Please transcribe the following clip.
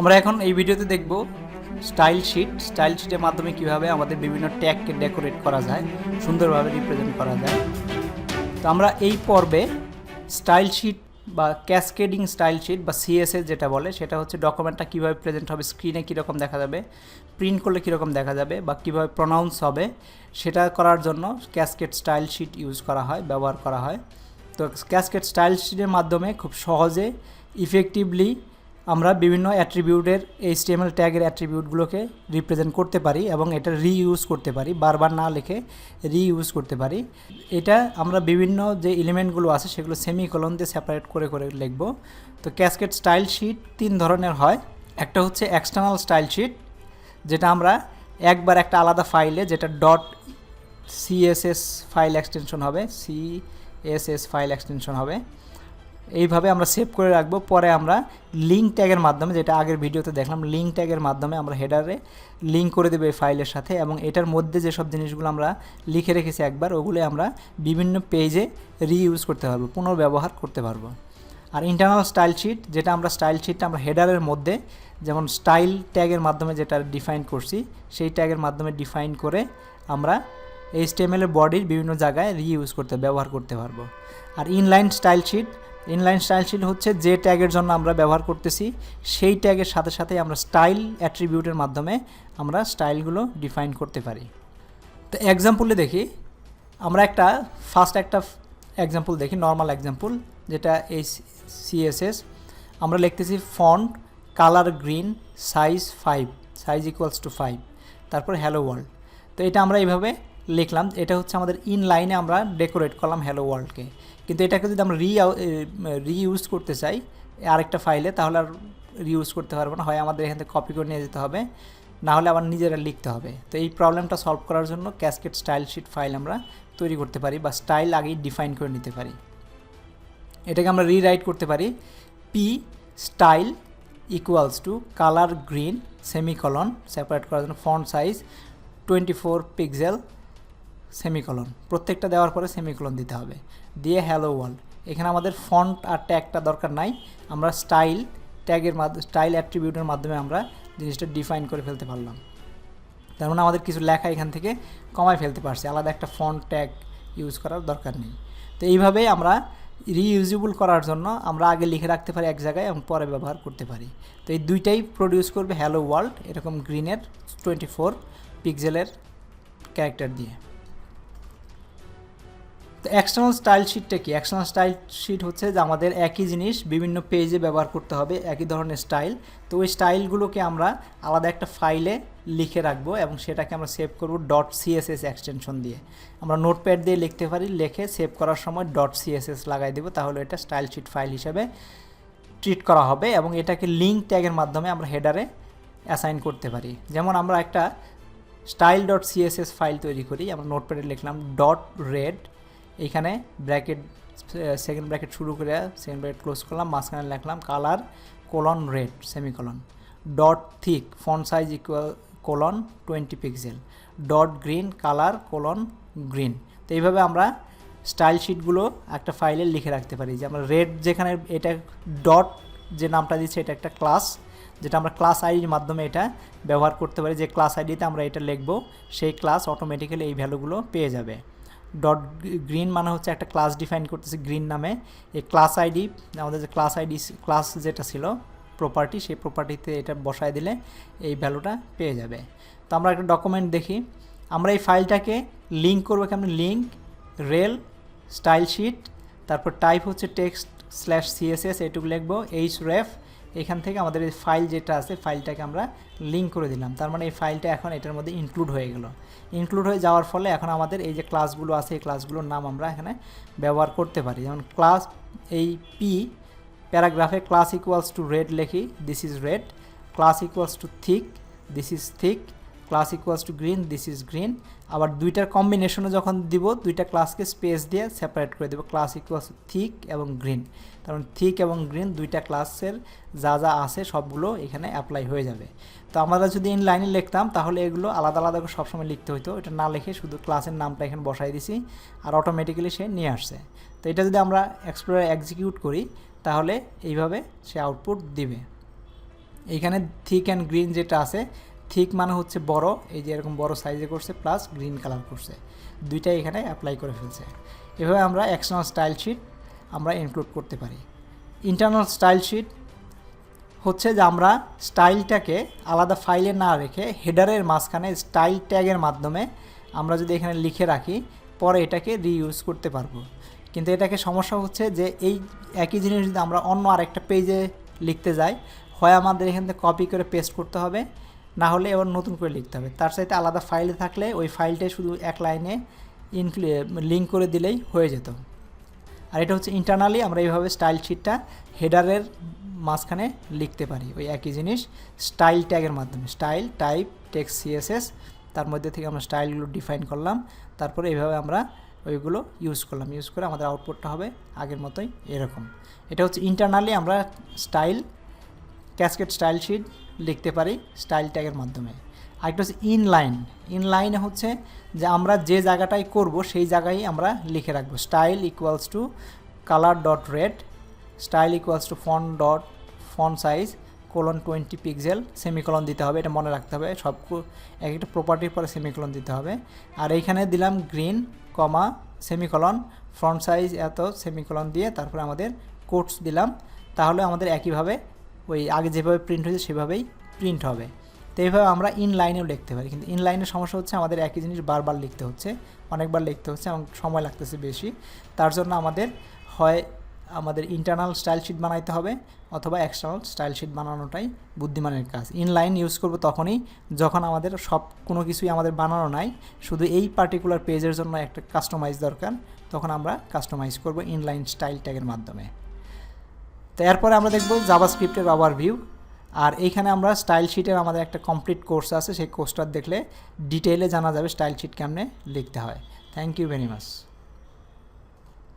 আমরা এখন এই ভিডিওতে দেখব স্টাইল শিট স্টাইল শিটের মাধ্যমে কীভাবে আমাদের বিভিন্ন ট্যাগকে ডেকোরেট করা যায়, সুন্দরভাবে রিপ্রেজেন্ট করা যায়। তো আমরা এই পর্বে স্টাইল শিট বা ক্যাসকেডিং স্টাইল শিট বা সিএসএস যেটা বলে, সেটা হচ্ছে ডকুমেন্টটা কীভাবে প্রেজেন্ট হবে স্ক্রিনে কীরকম দেখা যাবে প্রিন্ট করলে কীরকম দেখা যাবে বা কীভাবে প্রনাউন্স হবে, সেটা করার জন্য ক্যাসকেড স্টাইল শিট ইউজ করা হয়, ব্যবহার করা হয়। তো ক্যাসকেড স্টাইল শিটের মাধ্যমে খুব সহজে ইফেক্টিভলি আমরা বিভিন্ন অ্যাট্রিবিউটের এইচটিএমএল ট্যাগের অ্যাট্রিবিউটগুলোকে রিপ্রেজেন্ট করতে পারি এবং এটা রিইউজ করতে পারি, বারবার না লিখে রিইউজ করতে পারি। এটা আমরা বিভিন্ন যে এলিমেন্টগুলো আছে সেগুলো সেমিকলন দিয়ে সেপারেট করে করে লিখব। তো ক্যাসকেট স্টাইল শিট তিন ধরনের হয়। একটা হচ্ছে এক্সটার্নাল স্টাইল শিট যেটা আমরা একবার একটা আলাদা ফাইলে যেটা ডট সিএসএস ফাইল এক্সটেনশন হবে সিএসএস ফাইল এক্সটেনশন হবে। এইভাবে আমরা সেভ করে রাখব। পরে আমরা লিঙ্ক ট্যাগের মাধ্যমে, যেটা আগের ভিডিওতে দেখলাম লিঙ্ক ট্যাগের মাধ্যমে আমরা হেডারে লিঙ্ক করে দেবো এই ফাইলের সাথে এবং এটার মধ্যে যেসব জিনিসগুলো আমরা লিখে রেখেছি একবার, ওগুলো আমরা বিভিন্ন পেজে রিইউজ করতে পারব, পুনর্ব্যবহার করতে পারব। আর ইন্টারনাল স্টাইল শিট যেটা আমরা স্টাইল শিটটা আমরা হেডারের মধ্যে, যেমন স্টাইল ট্যাগের মাধ্যমে যেটা ডিফাইন করছি, সেই ট্যাগের মাধ্যমে ডিফাইন করে আমরা এইচটিএমএল এর বডির বিভিন্ন জায়গায় রিইউজ করতে, ব্যবহার করতে পারব। আর inline style sheet inline style sheet হচ্ছে যে ট্যাগের জন্য আমরা ব্যবহার করতেছি, সেই ট্যাগের সাথে সাথে আমরা স্টাইল অ্যাট্রিবিউটের মাধ্যমে আমরা স্টাইলগুলো ডিফাইন করতে পারি। তো এক্সাম্পলে দেখি, আমরা একটা ফার্স্ট একটা এক্সাম্পল দেখি, নর্মাল এক্সাম্পল, যেটা এই সিএসএস আমরা লিখতেছি font colour green size five, size equals to five, তারপর হ্যালো ওয়ার্ল্ড। তো এটা আমরা এইভাবে লিখলাম, এটা হচ্ছে আমাদের ইন লাইনে আমরা ডেকোরেট করলাম হ্যালো ওয়ার্ল্ডকে কিন্তু এটাকে যদি আমরা রি রিইউজ করতে চাই, আরেকটা ফাইলে তাহলে আর রিউজ করতে পারব না। হয় আমাদের এখান থেকে কপি করে নিয়ে যেতে হবে, না হলে আবার নিজেরা লিখতে হবে। তো এই প্রবলেমটা সলভ করার জন্য ক্যাসকেট স্টাইল শিট ফাইল আমরা তৈরি করতে পারি বা স্টাইল আগেই ডিফাইন করে নিতে পারি। এটাকে আমরা রিরাইট করতে পারি p style equals to colour green semicolon separate করার জন্য font size twenty four pixel semicolon. প্রত্যেকটা দেওয়ার পরে সেমিকলন দিতে হবে। দিয়ে হ্যালো ওয়ার্ল্ড এখানে আমাদের ফন্ট আর ট্যাগটা দরকার নাই। আমরা স্টাইল ট্যাগের মাধ্যমে স্টাইল অ্যাট্রিবিউটের মাধ্যমে আমরা জিনিসটা ডিফাইন করে ফেলতে পারলাম। তার মানে আমাদের কিছু লেখা এখান থেকে কমায় ফেলতে পারছি। আলাদা একটা ফন্ট ট্যাগ ইউজ করার দরকার নেই। তো এইভাবেই আমরা রিইউজেবল করার জন্য আমরা আগে লিখে রাখতে পারি এক জায়গায় এবং পরে ব্যবহার করতে পারি। তো এই দুইটাই প্রডিউস করবে হ্যালো ওয়ার্ল্ড এরকম গ্রিনের টোয়েন্টি ফোর পিক্সেলের ক্যারেক্টার দিয়ে। তো এক্সটার্নাল স্টাইল শিটটা কি? এক্সটার্নাল স্টাইল শিট হচ্ছে যে আমাদের একই জিনিস বিভিন্ন পেজে ব্যবহার করতে হবে, একই ধরনের স্টাইল তো ওই স্টাইলগুলোকে আমরা আলাদা একটা ফাইলে লিখে রাখব এবং সেটাকে আমরা সেভ করব. ডট সিএসএস এক্সটেনশন দিয়ে। আমরা নোটপ্যাড দিয়ে লিখতে পারি, লিখে সেভ করার সময়. ডট সিএসএস লাগাই দেবো, তাহলে এটা স্টাইল শিট ফাইল হিসেবে ট্রিট করা হবে এবং এটাকে লিঙ্ক ট্যাগের মাধ্যমে আমরা হেডারে অ্যাসাইন করতে পারি। যেমন আমরা একটা স্টাইল ডট সিএসএস ফাইল তৈরি করি, আমরা নোটপ্যাডে লিখলাম. ডট রেড এইখানে ব্র্যাকেট সেকেন্ড ব্র্যাকেট শুরু করে সেকেন্ড ব্র্যাকেট ক্লোজ করলাম, মাঝখানে লিখলাম colour colon red semicolon dot thick font size equal colon twenty pixel dot green colour colon green তো এইভাবে আমরা স্টাইল শিটগুলো একটা ফাইলে লিখে রাখতে পারি। যে আমরা রেড যেখানে এটা ডট যে নামটা দিচ্ছে, এটা একটা ক্লাস যেটা আমরা ক্লাস আইডির মাধ্যমে এটা ব্যবহার করতে পারি। যে ক্লাস আইডিতে আমরা এটা লিখব, সেই ক্লাস অটোমেটিক্যালি এই ভ্যালুগুলো পেয়ে যাবে। ডট গ্রিন মানে হচ্ছে একটা ক্লাস ডিফাইন করতেছে গ্রিন নামে। এই ক্লাস আইডি আমাদের যে ক্লাস আইডি ক্লাস যেটা ছিল প্রপার্টি সেই প্রপার্টিতে এটা বসায় দিলে এই ভ্যালুটা পেয়ে যাবে। তো আমরা একটা ডকুমেন্ট দেখি। আমরা এই ফাইলটাকে লিঙ্ক করব কেমন? লিঙ্ক রেল স্টাইল শিট তারপর টাইপ হচ্ছে টেক্সট স্ল্যাশ সিএসএস এটুকু লিখব এইচ রেফ এখান থেকে আমাদের এই ফাইল যেটা আছে ফাইলটাকে আমরা লিঙ্ক করে দিলাম। তার মানে এই ফাইলটা এখন এটার মধ্যে ইনক্লুড হয়ে গেল। ইনক্লুড হয়ে যাওয়ার ফলে এখন আমাদের এই যে ক্লাসগুলো আছে, এই ক্লাসগুলোর নাম আমরা এখানে ব্যবহার করতে পারি। যেমন ক্লাস এই পি প্যারাগ্রাফে ক্লাস ইকুয়ালস টু রেড লেখি this is red class equals to thick this is thick class equals to green this is green আবার দুইটার কম্বিনেশনে যখন দিব, দুইটা ক্লাসকে স্পেস দিয়ে সেপারেট করে দেবো। ক্লাস ইকুয়ালস থিক এবং গ্রিন কারণ থিক এবং গ্রিন দুইটা ক্লাসের যা যা আছে, সবগুলো এখানে অ্যাপ্লাই হয়ে যাবে। তো আমরা যদি ইন লাইনে লিখতাম, তাহলে এগুলো আলাদা আলাদা করে সবসময় লিখতে হতো এটা না লিখে শুধু ক্লাসের নামটা এখানে বসাই দিছি, আর অটোমেটিক্যালি সে নিয়ে আসছে। তো এটা যদি আমরা এক্সপ্লোরার এক্সিকিউট করি, তাহলে এইভাবে সে আউটপুট দিবে। এইখানে থিক অ্যান্ড গ্রিন যেটা আছে থিক মানে হচ্ছে বড়, এই যে এরকম বড় সাইজে করছে প্লাস গ্রিন কালার করছে। দুইটাই এখানে অ্যাপ্লাই করে ফেলছে। এভাবে আমরা এক্সটার্নাল স্টাইল শিট আমরা ইনক্লুড করতে পারি। ইন্টারনাল স্টাইল শিট হচ্ছে যে আমরা স্টাইলটাকে আলাদা ফাইলে না রেখে হেডারের মাঝখানে স্টাইল ট্যাগের মাধ্যমে আমরা যদি এখানে লিখে রাখি, পরে এটাকে রিইউজ করতে পারব। কিন্তু এটাকে সমস্যা হচ্ছে যে এই একই জিনিস যদি আমরা অন্য আরেকটা পেজে লিখতে যাই, হয় আমাদের এখান থেকে কপি করে পেস্ট করতে হবে না হলে এবার নতুন করে লিখতে হবে। তার সাথে আলাদা ফাইল থাকলে ওই ফাইলটাই শুধু এক লাইনে ইনক্লু লিঙ্ক করে দিলেই হয়ে যেত। আর এটা হচ্ছে ইন্টারনালি আমরা এইভাবে স্টাইল শিটটা হেডারের মাঝখানে লিখতে পারি। ওই একই জিনিস স্টাইল ট্যাগের মাধ্যমে। স্টাইল টাইপ টেক্স সিএসএস তার মধ্যে থেকে আমরা স্টাইলগুলো ডিফাইন করলাম। তারপরে এইভাবে আমরা ওইগুলো ইউজ করলাম। ইউজ করে আমাদের আউটপুটটা হবে আগের মতোই এরকম। এটা হচ্ছে ইন্টারনালি আমরা স্টাইল ক্যাসকেট স্টাইল শিট লিখতে পারি স্টাইল ট্যাগের মাধ্যমে। আরেকটা হচ্ছে ইনলাইন ইনলাইনে হচ্ছে যে আমরা যে জায়গাটায় করব, সেই জায়গায় আমরা লিখে রাখব। Style equals to colour dot red style equals to font dot font size colon twenty pixel semicolon দিতে হবে, এটা মনে রাখতে হবে। সব এক একটা প্রপার্টির পরে সেমিকলন দিতে হবে। আর এইখানে দিলাম green comma semicolon font size এত সেমিকলন দিয়ে তারপরে আমাদের কোটস দিলাম। তাহলে আমাদের একইভাবে ওই আগে যেভাবে প্রিন্ট হয়েছে সেভাবেই প্রিন্ট হবে। তো এইভাবে আমরা ইন লাইনেও লিখতে পারি। কিন্তু ইন লাইনের সমস্যা হচ্ছে আমাদের একই জিনিস বারবার লিখতে হচ্ছে, অনেকবার লিখতে হচ্ছে এবং সময় লাগতেছে বেশি। তার জন্য আমাদের হয় আমাদের ইন্টারনাল স্টাইল শিট বানাইতে হবে অথবা এক্সটার্নাল স্টাইল শিট বানানোটাই বুদ্ধিমানের কাজ। ইন লাইন ইউজ করব তখনই যখন আমাদের সব কোনো কিছুই আমাদের বানানো নাই, শুধু এই পার্টিকুলার পেজের জন্য একটা কাস্টমাইজ দরকার, তখন আমরা কাস্টমাইজ করব ইনলাইন স্টাইল ট্যাগের মাধ্যমে। তো এরপরে আমরা দেখব জাভাস্ক্রিপ্টের ওভারভিউ আর এইখানে আমরা স্টাইল শিটের আমাদের একটা কমপ্লিট কোর্স আছে, সেই কোর্সটা দেখলে ডিটেইলে জানা যাবে স্টাইল শিট কেমনে লিখতে হয়। Thank you very much